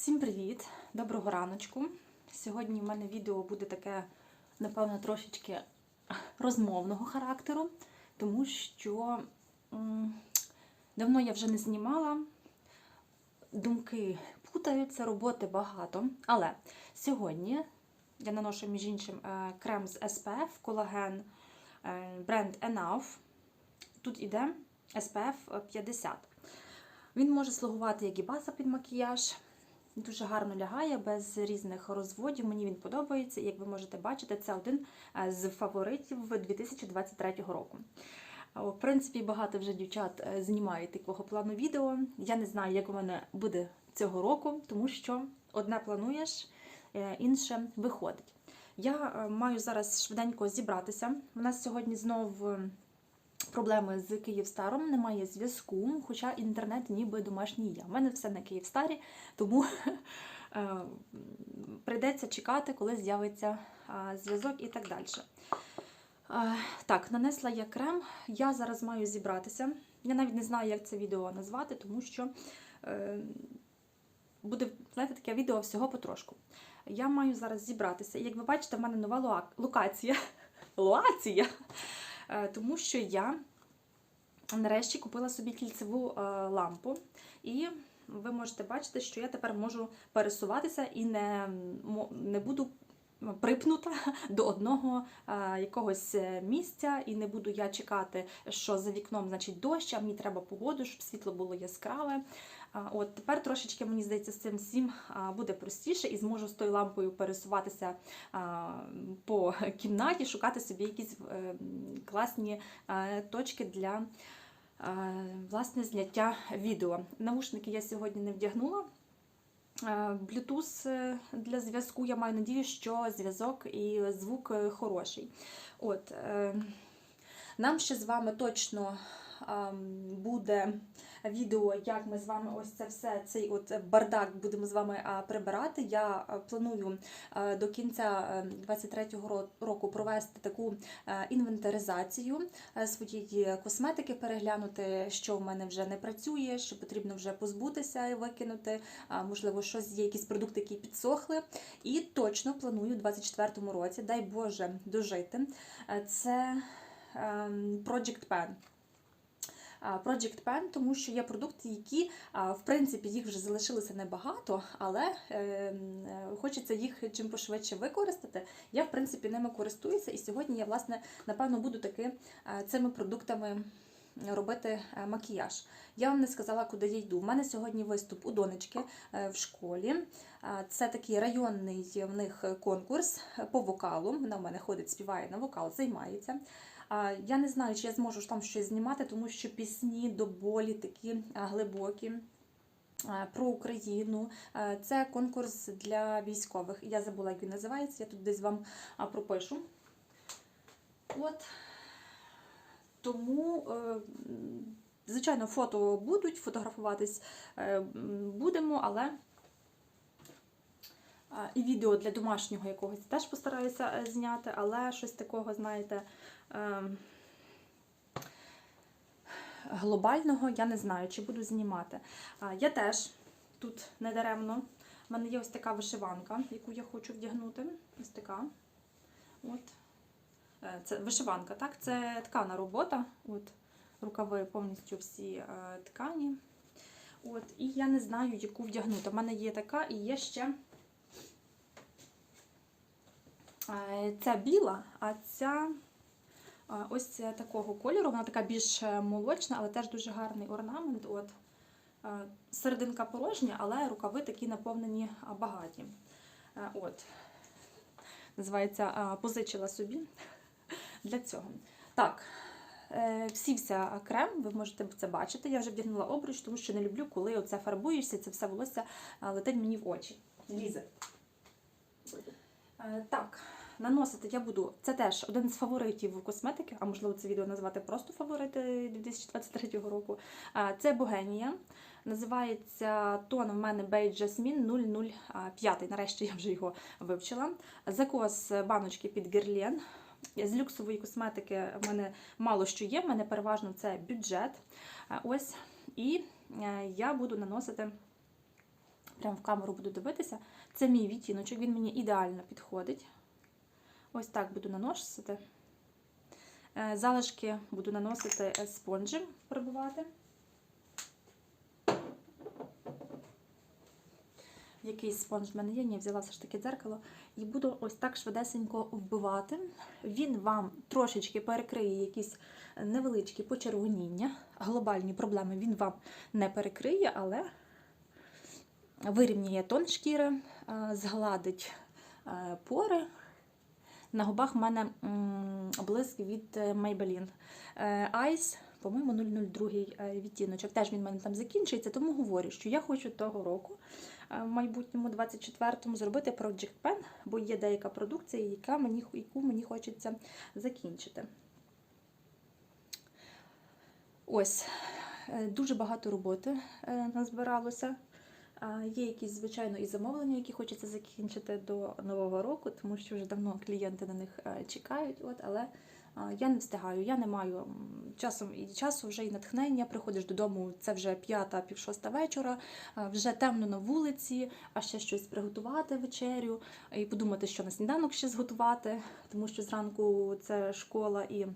Всім привіт! Доброго раночку. Сьогодні в мене відео буде таке, напевно, трошечки розмовного характеру, тому що давно я вже не знімала, думки путаються, роботи багато. Але сьогодні я наношу, між іншим, е, крем з SPF, колаген е, бренд Enough. Тут іде SPF 50. Він може слугувати як і база під макіяж. Дуже гарно лягає, без різних розводів. Мені він подобається. Як ви можете бачити, це один е, з фаворитів 2023 року. В принципі, багато вже дівчат е, знімають такого плану відео. Я не знаю, як у мене буде цього року, тому що одне плануєш, е, інше виходить. Я е, маю зараз швиденько зібратися. У нас сьогодні знов е, проблеми з Київстаром, немає зв'язку, хоча інтернет ніби домашній я. У мене все на Київстарі, тому е, прийдеться чекати, коли з'явиться зв'язок і так далі. Е, Так, нанесла я крем. Я зараз маю зібратися. Я навіть не знаю, як це відео назвати, тому що е, буде, знаєте, таке відео всього потрошку. Я маю зараз зібратися. Як ви бачите, в мене нова локація. Луація. Е, Тому що я нарешті купила собі кільцеву е, лампу. І ви можете бачити, що я тепер можу пересуватися і не, не буду припнута до одного е, якогось місця, і не буду я чекати, що за вікном значить дощ, а мені треба погоду, щоб світло було яскраве. От тепер трошечки мені здається, з цим всім буде простіше і зможу з тою лампою пересуватися по кімнаті, шукати собі якісь е, класні точки для власне зняття відео. Навушники я сьогодні не вдягнула. Bluetooth е, для зв'язку. Я маю надію, що зв'язок і звук е, хороший. От, нам ще з вами точно буде відео, як ми з вами ось це все, цей от бардак будемо з вами прибирати. Я планую до кінця е, 23-го року провести таку е, інвентаризацію е, своєї косметики, переглянути, що в мене вже не працює, що потрібно вже позбутися і викинути. Можливо, щось є якісь продукти, які підсохли. І точно планую у 24-му році, дай Боже, дожити. Е, Це ем, Project Pen. А, Project Pen, тому що є продукти, які, в принципі, їх вже залишилося небагато, але е, е, хочеться їх чим пошвидше використати. Я, в принципі, ними користуюся, і сьогодні я, власне, напевно, буду таки е, цими продуктами робити е, макіяж. Я вам не сказала, куди я йду. У мене сьогодні виступ у донечки е, в школі. Це такий районний в них конкурс по вокалу. Вона в мене ходить, співає на вокал, займається. Я не знаю, чи я зможу там щось знімати, тому що пісні до болі такі глибокі. Про Україну. Це конкурс для військових. Я забула, як він називається, я тут десь вам пропишу. От. Тому, е, звичайно, фото будуть, фотографуватись е, будемо, але і відео для домашнього якогось теж постараюся е, зняти, але щось такого, знаєте, глобального я не знаю, чи буду знімати. Я теж тут недаремно. У мене є ось така вишиванка, яку я хочу вдягнути. Ось така. От. Е, Це вишиванка, так? Це ткана робота. От. Рукави повністю всі е, ткані. От. І я не знаю, яку вдягнути. У мене є така і є ще. Е, Ця біла, а ця ось такого кольору. Вона така більш е, молочна, але теж дуже гарний орнамент. От. Е, Серединка порожня, але рукави такі наповнені багаті. Е, От. Називається позичила собі для цього. Так, всівся крем, ви можете це бачити. Я вже вдягнула обруч, тому що не люблю, коли оце фарбуєшся, це все волосся летить мені в очі. Лізе. Так, наносити я буду. Це теж один з фаворитів косметики, а можливо це відео назвати просто фаворити 2023 року. Це Богенія. Називається тон в мене Beige Jasmine 005. Нарешті я вже його вивчила. Закос баночки під герлен. З люксової косметики в мене мало що є, в мене переважно це бюджет. Ось. І е, я буду наносити прямо в камеру буду дивитися. Це мій відтіночок, він мені ідеально підходить. Ось так буду наносити. Е, Залишки буду наносити спонжем, пробивати. Якийсь спонж в мене є, ні, взяла все ж таки дзеркало. І буду ось так швидесенько вбивати. Він вам трошечки перекриє якісь невеличкі почервоніння. Глобальні проблеми він вам не перекриє, але вирівнює тон шкіри, е, згладить е, пори. На губах в мене блиск від е, Maybelline Е, Ice, по-моєму, 002 е, відтіночок. Теж він в мене там закінчується, тому говорю, що я хочу того року, в майбутньому 24-му, зробити Project Pen, бо є деяка продукція, яка мені, яку мені хочеться закінчити. Ось, дуже багато роботи назбиралося. Є якісь, звичайно, і замовлення, які хочеться закінчити до нового року, тому що вже давно клієнти на них е, чекають. От, але я не встигаю, я не маю часом і часу вже і натхнення. Приходиш додому, це вже п'ята, пів шоста вечора, вже темно на вулиці, а ще щось приготувати вечерю і подумати, що на сніданок ще зготувати, тому що зранку це школа і.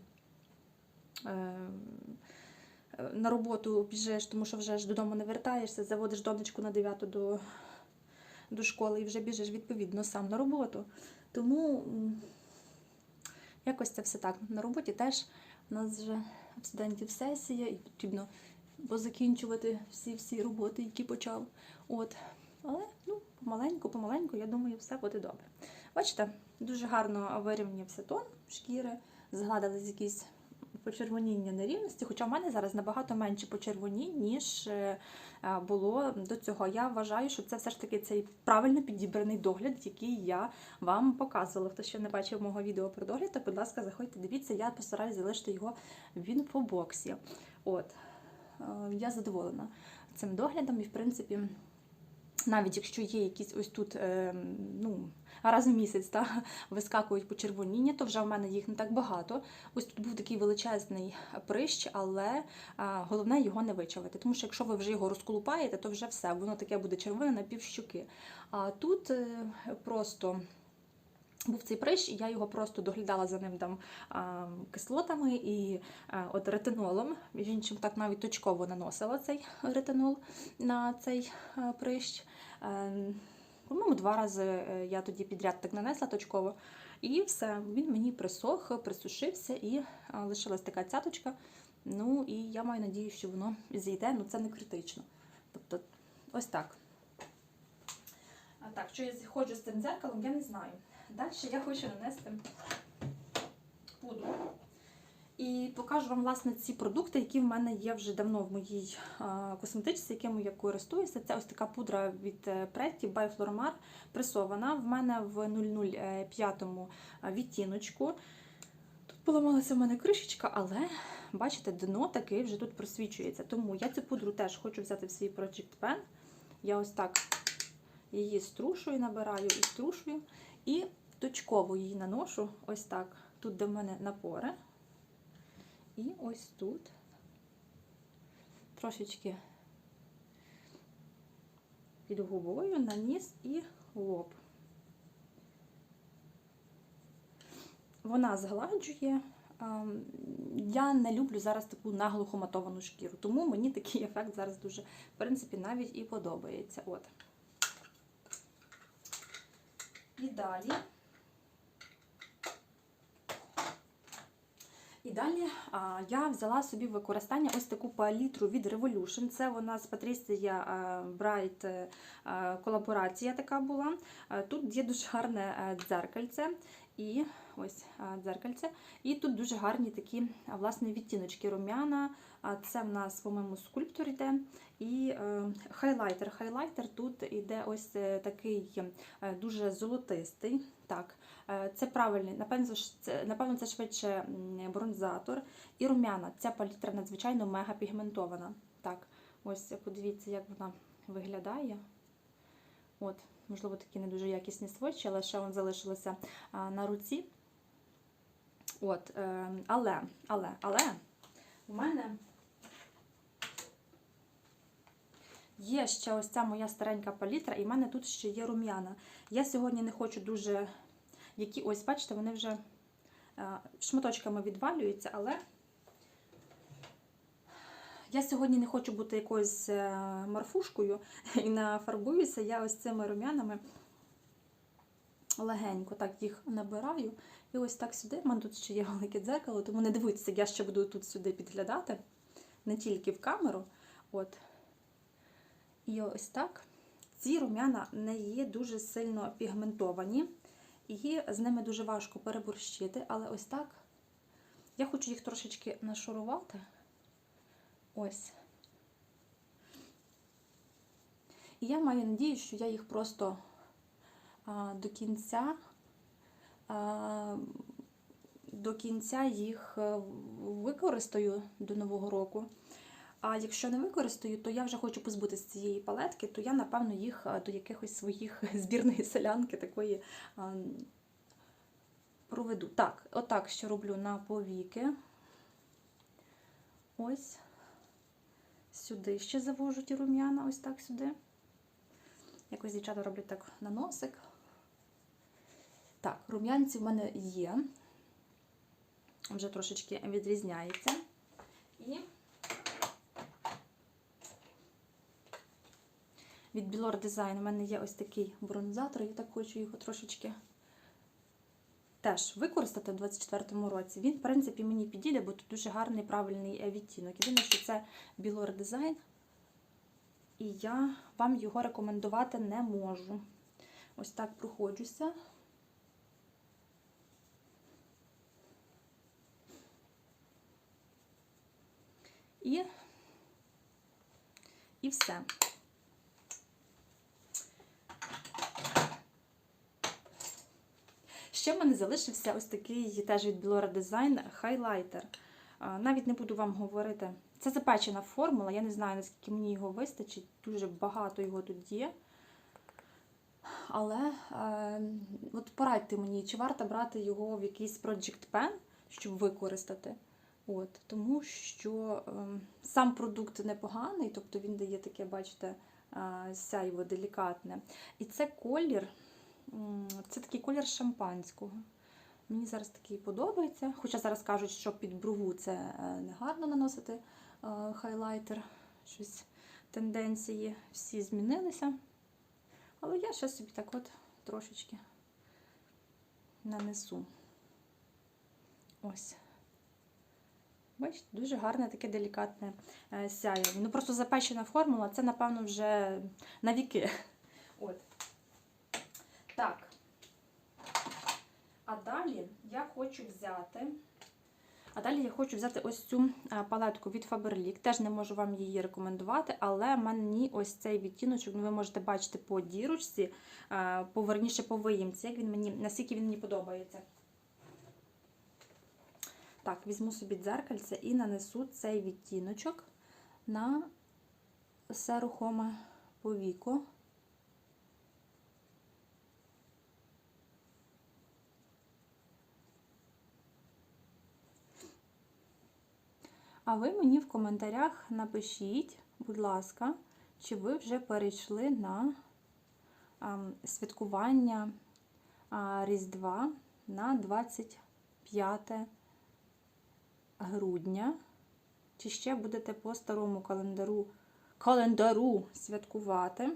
Е, на роботу біжиш, тому що вже ж додому не вертаєшся, заводиш донечку на 9 до, до школи і вже біжиш відповідно сам на роботу. Тому якось це все так. На роботі теж у нас вже в студентів сесія, і потрібно позакінчувати всі всі роботи, які почав. От. Але ну, помаленьку, помаленьку, я думаю, все буде добре. Бачите, дуже гарно вирівнявся тон шкіри, згладились якісь почервоніння нерівності, хоча в мене зараз набагато менше почервонінь, ніж е, було до цього. Я вважаю, що це все ж таки цей правильно підібраний догляд, який я вам показувала. Хто ще не бачив мого відео про догляд, то, будь ласка, заходьте, дивіться, я постараюсь залишити його в інфобоксі. От. Е, Я задоволена цим доглядом, і в принципі. Навіть якщо є якісь ось тут е, ну, раз в місяць та, вискакують почервоніння, то вже в мене їх не так багато. Ось тут був такий величезний прищ, але а, головне його не вичавити. Тому що якщо ви вже його розколупаєте, то вже все, воно таке буде червоне на півщуки. А тут е, просто. Був цей прищ, і я його просто доглядала за ним там а, кислотами і а, от ретинолом. Між іншим так навіть точково наносила цей ретинол на цей а, прищ. Ем, По-моєму, два рази е, я тоді підряд так нанесла точково. І все, він мені присох, присушився і лишилась така цяточка. Ну і я маю надію, що воно зійде, ну це не критично. Тобто, ось так. А так, що я ходжу з цим дзеркалом, я не знаю. Далі я хочу нанести пудру. І покажу вам, власне, ці продукти, які в мене є вже давно в моїй косметичці, якими я користуюся. Це ось така пудра від е, Pretty by Flormar пресована. В мене в 005 відтіночку. Тут поламалася в мене кришечка, але бачите, дно таки вже тут просвічується. Тому я цю пудру теж хочу взяти в свій Project Pen. Я ось так її струшую, набираю і струшую. І точково її наношу ось так. Тут, де в мене напори. І ось тут трошечки під губою, на ніс і лоб. Вона згладжує. Я не люблю зараз таку наглухо матовану шкіру, тому мені такий ефект зараз дуже, в принципі, навіть і подобається. От. І далі. І далі а, я взяла собі використання ось таку палітру від Revolution. Це вона з Patricia Bright колаборація така була. Тут є дуже гарне е, дзеркальце. І ось дзеркальце. І тут дуже гарні такі власне відтіночки рум'яна. Це в нас, по-моєму, скульптор йде. І е, хайлайтер. Хайлайтер тут іде ось е, такий е, дуже золотистий. Так, е, це правильний, напевно, це, напевно, це швидше бронзатор. І рум'яна. Ця палітра надзвичайно мега пігментована. Так, ось подивіться, як вона виглядає. От, можливо, такі не дуже якісні сводчі, але ще вон залишилося на руці. От, е, але, але, але у мене Є ще ось ця моя старенька палітра, і в мене тут ще є рум'яна. Я сьогодні не хочу дуже. Які, ось, бачите, вони вже е, шматочками відвалюються, але я сьогодні не хочу бути якоюсь е, марфушкою і нафарбуюся я ось цими рум'янами легенько так їх набираю. І ось так сюди. У мене тут ще є велике дзеркало, тому не дивуйтеся, я ще буду тут сюди підглядати, не тільки в камеру. От. І ось так. Ці рум'яна не є дуже сильно пігментовані, і з ними дуже важко переборщити, але ось так я хочу їх трошечки нашурувати. Ось. І я маю надію, що я їх просто а, до кінця а, до кінця їх е, використаю до Нового року. А якщо не використаю, то я вже хочу позбутися цієї палетки, то я, напевно, їх до якихось своїх збірної селянки такої проведу. Так, отак що роблю на повіки. Ось. Сюди ще завожу ті рум'яна, ось так сюди. Якось дівчата роблять так на носик. Так, рум'янці в мене є. Вже трошечки відрізняється. І від Білор Design у мене є ось такий бронзатор, я так хочу його трошечки теж використати в 24-му році. Він, в принципі, мені підійде, бо тут дуже гарний правильний е, відтінок. Єдине, що це Білор Design, і я вам його рекомендувати не можу. Ось так проходжуся. І, і все. Ще в мене залишився ось такий теж від Білора Design хайлайтер. Навіть не буду вам говорити. Це запечена формула, я не знаю, наскільки мені його вистачить. Дуже багато його тут є. Але е, от порадьте мені, чи варто брати його в якийсь Project Pen, щоб використати. От, Тому що е, сам продукт непоганий, тобто він дає таке, бачите, е, сяйво делікатне. І це колір. Це такий колір шампанського. Мені зараз такий подобається. Хоча зараз кажуть, що під брову це не гарно наносити е, хайлайтер. Щось тенденції всі змінилися. Але я ще собі так от трошечки нанесу. Ось. Бачите, дуже гарне таке делікатне е, сяйво. Ну просто запечена формула, це, напевно, вже на віки. От. Так. А далі я хочу взяти. А далі я хочу взяти ось цю палетку від Faberlic. Теж не можу вам її рекомендувати, але мені ось цей відтіночок, ну ви можете бачити по дірочці, поверніше по виїмці, як він мені, наскільки він мені подобається. Так, візьму собі дзеркальце і нанесу цей відтіночок на все рухоме повіко. А ви мені в коментарях напишіть, будь ласка, чи ви вже перейшли на святкування Різдва на 25 грудня, чи ще будете по старому календару, календару святкувати.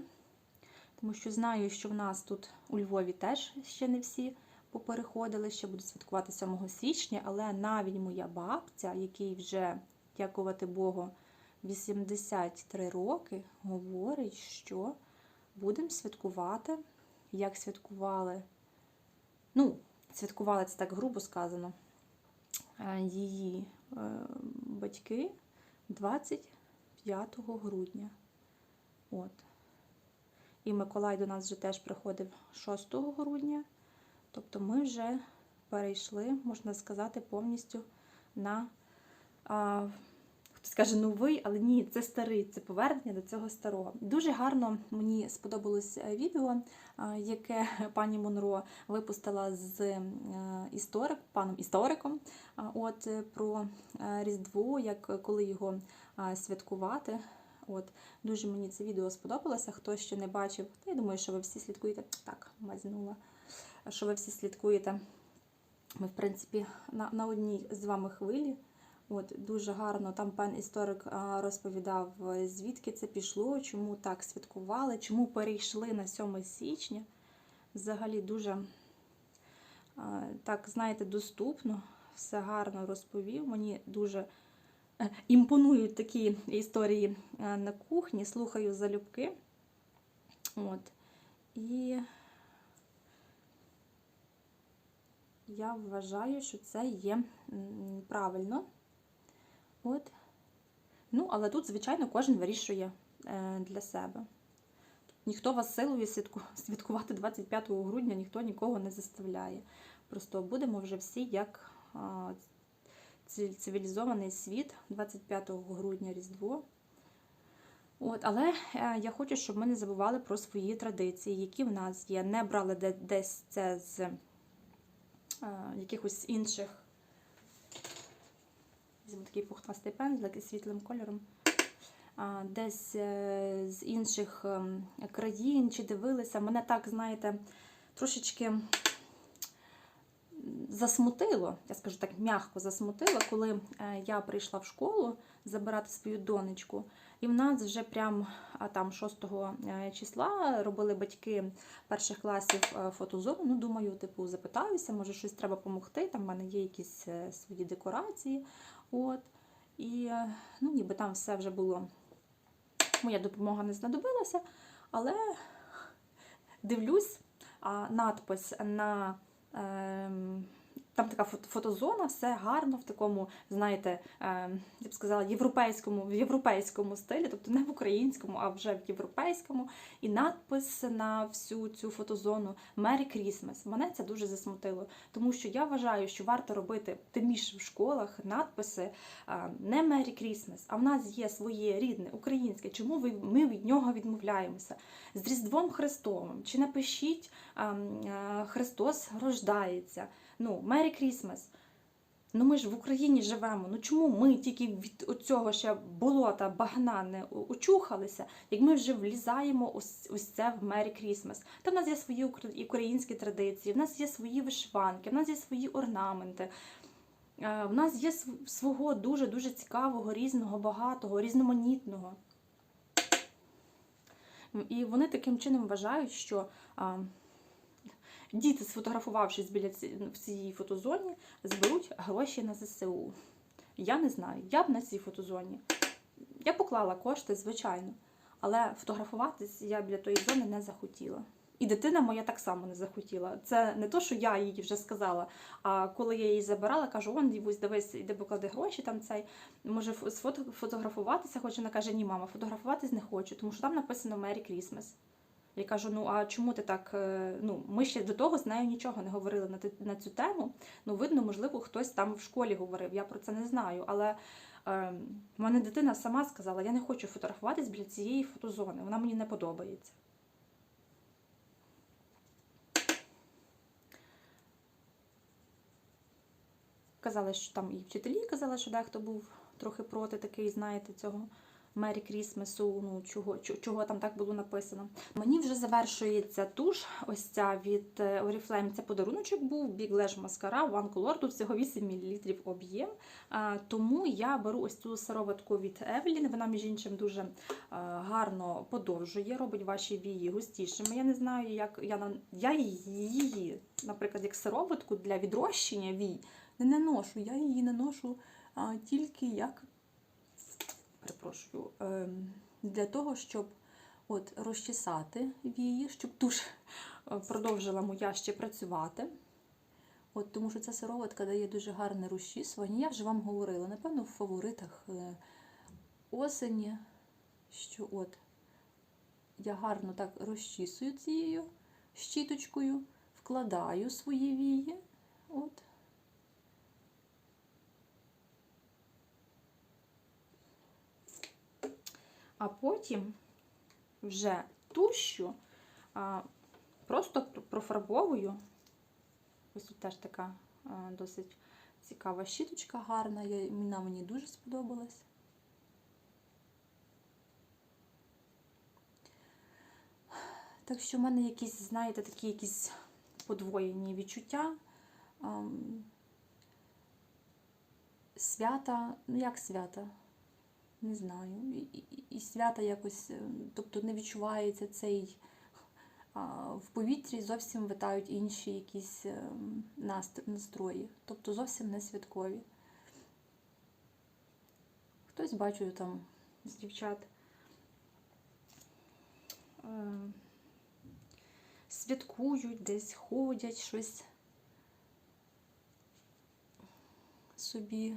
Тому що знаю, що в нас тут у Львові теж ще не всі попереходили, ще будуть святкувати 7 січня, але навіть моя бабця, який вже дякувати Богу, 83 роки, говорить, що будемо святкувати, як святкували, ну, святкували це так грубо сказано, е, її е, батьки 25 грудня. От. І Миколай до нас вже теж приходив 6 грудня. Тобто ми вже перейшли, можна сказати, повністю на а, хто скаже новий, але ні, це старий, це повернення до цього старого. Дуже гарно мені сподобалось е, відео, яке пані Монро випустила з е, історик, паном істориком. От е, про Різдво, як коли його святкувати. От, дуже мені це відео сподобалося. Хто ще не бачив, я думаю, що ви всі слідкуєте. Так, мазнула. Що ви всі слідкуєте. Ми, в принципі, на, на одній з вами хвилі. От, дуже гарно там пан історик розповідав, е, звідки це пішло, чому так святкували, чому перейшли на 7 січня. Взагалі дуже так, знаєте, доступно, все гарно розповів. Мені дуже е, імпонують такі історії е, на кухні, слухаю залюбки. От. І я вважаю, що це є правильно. От. Ну, але тут, звичайно, кожен вирішує е, для себе. Ніхто вас силою святку- святкувати 25 грудня, ніхто нікого не заставляє. Просто будемо вже всі як цивілізований світ 25 грудня Різдво. От, але е, я хочу, щоб ми не забували про свої традиції, які в нас є. Не брали де, десь це з е, якихось інших. Візьму такий пухнастий пензлик із світлим кольором. Десь е, з інших ем, країн чи дивилися. Мене так, знаєте, трошечки засмутило, я скажу так, м'яко засмутило, коли е, я прийшла в школу забирати свою донечку. І в нас вже прям там 6 е, числа робили батьки перших класів фотозону. Ну, думаю, типу, запитаюся, може щось треба допомогти. Там в мене є якісь свої декорації. От. І е, ну, ніби там все вже було. Моя допомога не знадобилася, але дивлюсь, а, надпис на. ем, там така фото- фотозона, все гарно в такому, знаєте, е, я б сказала, європейському, в європейському стилі, тобто не в українському, а вже в європейському. І надпис на всю цю фотозону Merry Christmas. Мене це дуже засмутило, тому що я вважаю, що варто робити тим більше в школах надписи е, не Merry Christmas, а в нас є своє рідне українське. Чому ми від нього відмовляємося? З Різдвом Христовим. Чи напишіть ем, е, Христос рождається? Ну, Merry Christmas. Ну ми ж в Україні живемо. Ну чому ми тільки від цього ще болота, багна не очухалися, як ми вже влізаємо ось, ось це в Merry Christmas. Та в нас є свої українські традиції, в нас є свої вишиванки, в нас є свої орнаменти. Е, В нас є свого дуже-дуже цікавого, різного, багатого, різноманітного. І вони таким чином вважають, що діти, сфотографувавшись біля в цій фотозоні, зберуть гроші на ЗСУ. Я не знаю, я б на цій фотозоні. Я поклала кошти, звичайно, але фотографуватись я біля тої зони не захотіла. І дитина моя так само не захотіла. Це не то, що я їй вже сказала. А коли я її забирала, кажу: он дівусь, дивись, іди поклади гроші там цей. Може фо- фотографуватися хоче. Вона каже, ні, мама, фотографуватись не хочу, тому що там написано Merry Christmas. Я кажу: ну а чому ти так? е, Ну, ми ще до того з нею нічого не говорили на, цю тему. Ну, видно, можливо, хтось там в школі говорив. Я про це не знаю. Але е, в мене дитина сама сказала: я не хочу фотографуватись біля цієї фотозони, вона мені не подобається. Казали, що там і вчителі казали, що дехто був трохи проти такий, знаєте, цього Мері Крісмесу, ну чого, чого там так було написано. Мені вже завершується туш, ось ця від е, Oriflame. Це подаруночок був Big Lash Mascara One Color, тут всього 8 мл об'єм. Тому я беру ось цю сироватку від Evelyn. Вона, між іншим, дуже е, гарно подовжує, робить ваші вії густішими. Я не знаю, як я, я її, наприклад, як сироватку для відрощення вій не наношу. Я її наношу тільки як перепрошую, ем, для того, щоб от, розчесати вії, щоб туш е, продовжила моя ще працювати. От, тому що ця сироватка дає дуже гарне розчісування. Я вже вам говорила, напевно, в фаворитах е, осені, що от я гарно так розчісую цією щіточкою, вкладаю свої вії. От. а потім вже тущу просто профарбовую. Ось тут теж така досить цікава щіточка, гарна, вона мені дуже сподобалась. Так що в мене якісь, знаєте, такі якісь подвоєні відчуття. Свята, ну як свята? Не знаю. І, і, свята якось, е, тобто не відчувається цей. а, В повітрі зовсім витають інші якісь е, настрої, тобто зовсім не святкові. Хтось бачу там з дівчат. е, Святкують, десь ходять, щось собі.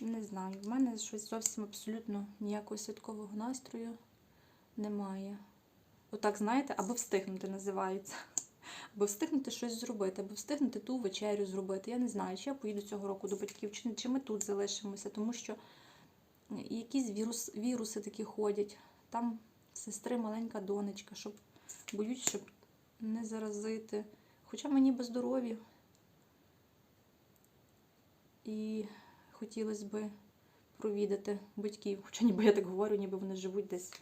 Не знаю, в мене щось зовсім абсолютно ніякого святкового настрою немає. Отак, знаєте, аби встигнути називається. Аби встигнути щось зробити, аби встигнути ту вечерю зробити. Я не знаю, чи я поїду цього року до батьків, чи, чи ми тут залишимося, тому що якісь вірус, віруси такі ходять. Там сестри маленька донечка, щоб боюсь, щоб не заразити. Хоча мені би здорові. І хотілося б провідати батьків. Хоча ніби я так говорю, ніби вони живуть десь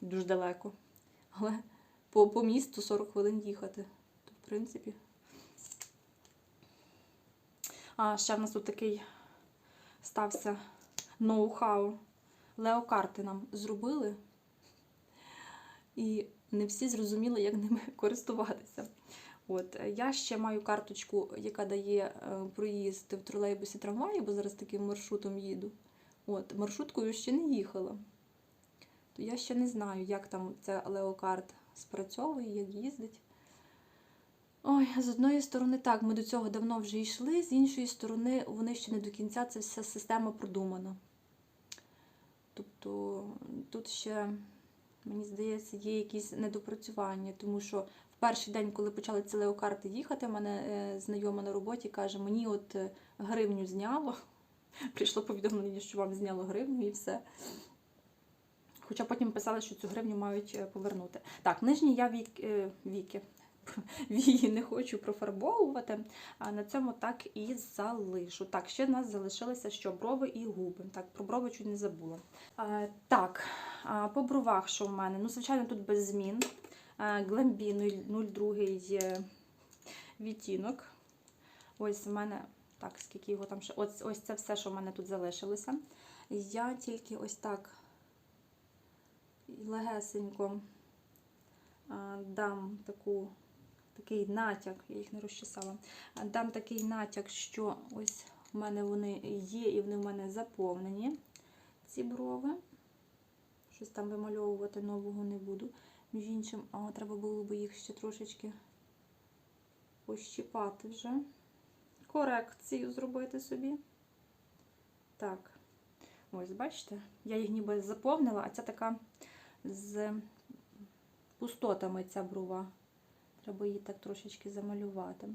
дуже далеко. Але по, по місту 40 хвилин їхати. То, в принципі. А ще в нас тут такий стався ноу-хау. Леокарти нам зробили. І не всі зрозуміли, як ними користуватися. От, е, я ще маю карточку, яка дає е, проїзд в тролейбусі трамваї, бо зараз таким маршрутом їду. От, маршруткою ще не їхала. То я ще не знаю, як там ця леокарт спрацьовує, як їздить. Ой, з одної сторони, так, ми до цього давно вже йшли, з іншої сторони, вони ще не до кінця ця вся система продумана. Тобто тут ще, мені здається, є якісь недопрацювання, тому що перший день, коли почали ці леокарти їхати, мене е, знайома на роботі каже, мені от е, гривню зняло. Прийшло повідомлення, що вам зняло гривню і все. Хоча потім писали, що цю гривню мають е, повернути. Так, нижні я вік, віки. Вії не хочу профарбовувати, а на цьому так і залишу. Так, ще в нас залишилися що брови і губи. Так, про брови чуть не забула. Так, по бровах, що в мене? Ну, звичайно, тут без змін. Глембі 02 е, відтінок. Ось в мене, так, скільки його там ще. Ось, ось це все, що в мене тут залишилося. Я тільки ось так легесенько дам таку, такий натяк, я їх не розчесала, дам такий натяк, що ось в мене вони є і вони в мене заповнені, ці брови. Щось там вимальовувати нового не буду. Між іншим, а треба було б їх ще трошечки пощіпати вже. Корекцію зробити собі. Так, ось, бачите, я їх ніби заповнила, а ця така з пустотами ця брова. Треба її так трошечки замалювати.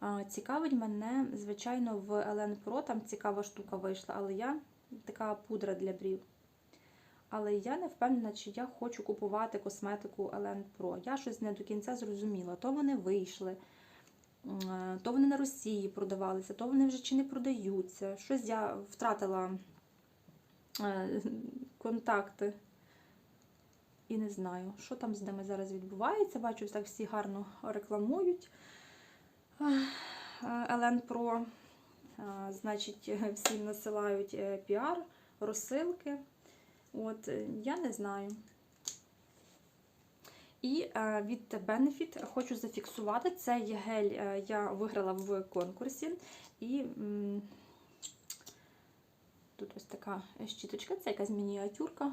А, Цікавить мене, звичайно, в Елен Pro там цікава штука вийшла, але я така пудра для брів. Але я не впевнена, чи я хочу купувати косметику Елен Pro. Я щось не до кінця зрозуміла. То вони вийшли, то вони на Росії продавалися, то вони вже чи не продаються. Щось я втратила е, контакти. І не знаю, що там з ними зараз відбувається. Бачу, так всі гарно рекламують Елен Про. Значить, всім насилають е, піар, розсилки. От, е, я не знаю. І е, від Benefit хочу зафіксувати. Цей гель е, я виграла в конкурсі. І тут ось така щіточка, це якась мініатюрка.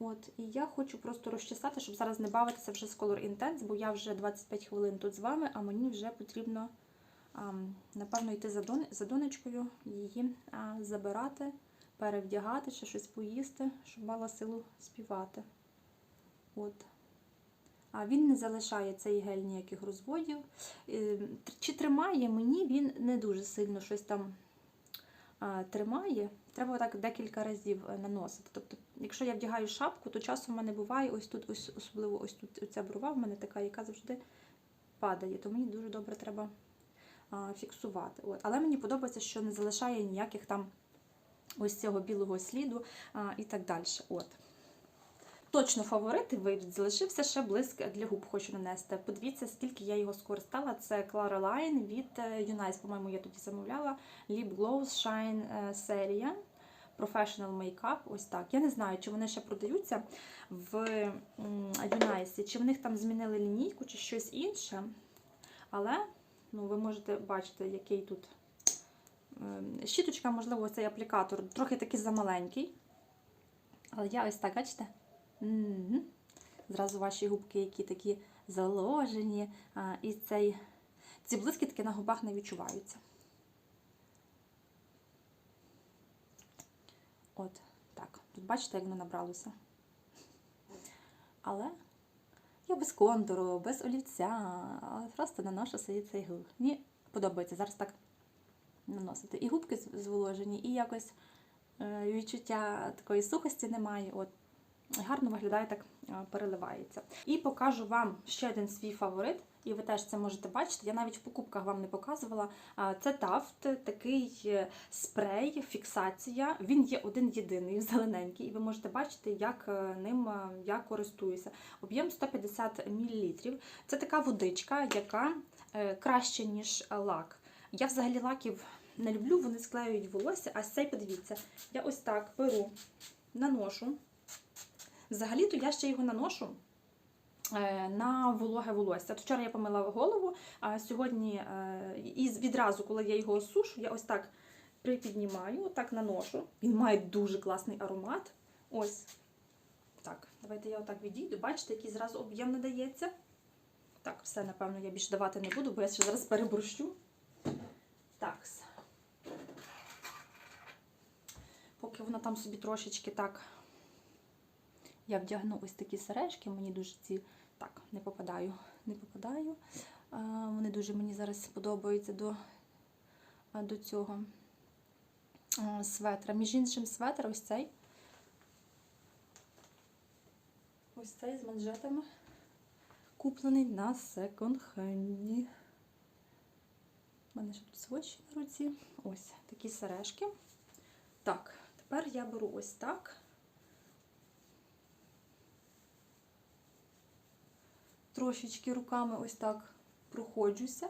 От, І я хочу просто розчесати, щоб зараз не бавитися вже з Color Intense, бо я вже 25 хвилин тут з вами, а мені вже потрібно, напевно, йти за, дон, за донечкою, її забирати, перевдягати, ще щось поїсти, щоб мала силу співати. От. А він не залишає цей гель ніяких розводів. Е, Чи тримає мені, він не дуже сильно щось там тримає. Треба так декілька разів е, наносити. Тобто, якщо я вдягаю шапку, то часом в мене буває ось тут, ось особливо ось тут оця брова в мене така, яка завжди падає. То мені дуже добре треба фіксувати. От. Але мені подобається, що не залишає ніяких там ось цього білого сліду і так далі. От. точно фаворити. Залишився ще блиск для губ, хочу нанести. Подивіться, скільки я його скористала. Це Clara Line від е, Unice, по-моєму, я тоді замовляла. Lip Glow Shine е, серія. Professional Makeup, ось так. Я не знаю, чи вони ще продаються в Unice, чи в них там змінили лінійку, чи щось інше. Але ну, ви можете бачити, який тут щіточка, можливо, цей аплікатор трохи такий замаленький. Але я ось так, бачите? Зразу ваші губки, які такі заложені. І цей, ці блискітки на губах не відчуваються. От, так. Тут бачите, як воно набралося. Але я без контуру, без олівця, просто наношу собі цей губ. Мені подобається зараз так наносити. І губки зволожені, і якось е, відчуття такої сухості немає. От. Гарно виглядає так, е, переливається. І покажу вам ще один свій фаворит, і ви теж це можете бачити. Я навіть в покупках вам не показувала. Це Тафт, такий е, спрей, фіксація. Він є один єдиний, зелененький, і ви можете бачити, як ним я користуюся. Об'єм 150 мл. Це така водичка, яка краще, ніж лак. Я взагалі лаків не люблю, вони склеюють волосся, а цей, подивіться, я ось так беру, наношу. Взагалі-то я ще його наношу е, на вологе волосся. От вчора я помила голову, а сьогодні е, і відразу, коли я його сушу, я ось так припіднімаю, отак наношу. Він має дуже класний аромат. Ось. Так, давайте я отак відійду. Бачите, який зразу об'єм надається. Так, все, напевно, я більше давати не буду, бо я ще зараз переборщу. Так. Поки воно там собі трошечки так. Я вдягну ось такі сережки, мені дуже ці. Так, не попадаю, не попадаю. А, Вони дуже мені зараз подобаються до, до цього а, светра. Між іншим, светр ось цей. Ось цей з манжетами. Куплений на секонд-хенді. У мене ще тут свочі на руці. Ось такі сережки. Так, тепер я беру ось так. Трошечки руками ось так проходжуся.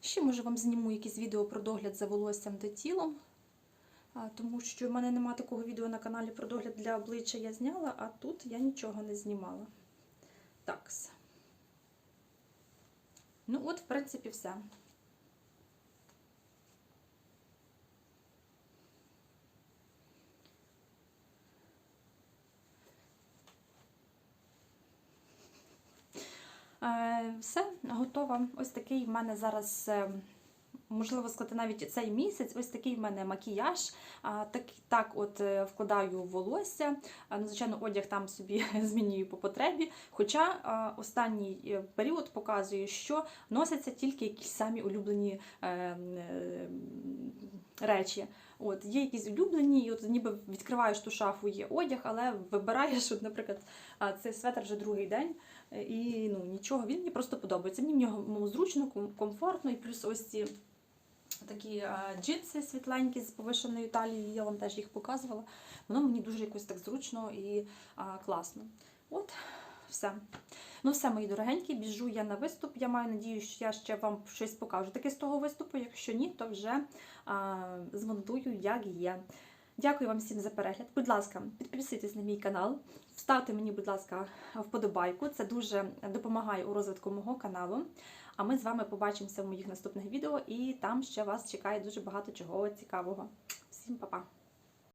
Ще, може, вам зніму якісь відео про догляд за волоссям та тілом. Тому що в мене немає такого відео на каналі про догляд для обличчя я зняла, а тут я нічого не знімала. Такс. Ну, от, в принципі, все. Все, готова. Ось такий в мене зараз, е, можливо сказати, навіть цей місяць, ось такий в мене макіяж. Так, так от е, вкладаю волосся. Ну, Звичайно, одяг там собі змінюю по потребі. Хоча останній е, період показує, що носяться тільки якісь самі улюблені е, е, речі. От, Є якісь улюблені, і от ніби відкриваєш ту шафу, є одяг, але вибираєш, от, наприклад, цей светр вже другий день. І ну, нічого, він мені просто подобається. Мені в нього зручно, комфортно, і плюс ось ці такі джинси світленькі з повишеною талією, я вам теж їх показувала. Воно мені дуже якось так зручно і а, класно. От, все. Ну, все, мої дорогенькі, біжу я на виступ. Я маю надію, що я ще вам щось покажу таке з того виступу. Якщо ні, то вже а, змонтую, як є. Дякую вам всім за перегляд. Будь ласка, підписуйтесь на мій канал, вставте мені, будь ласка, вподобайку. Це дуже допомагає у розвитку мого каналу. А ми з вами побачимося в моїх наступних відео, і там ще вас чекає дуже багато чого цікавого. Всім па-па!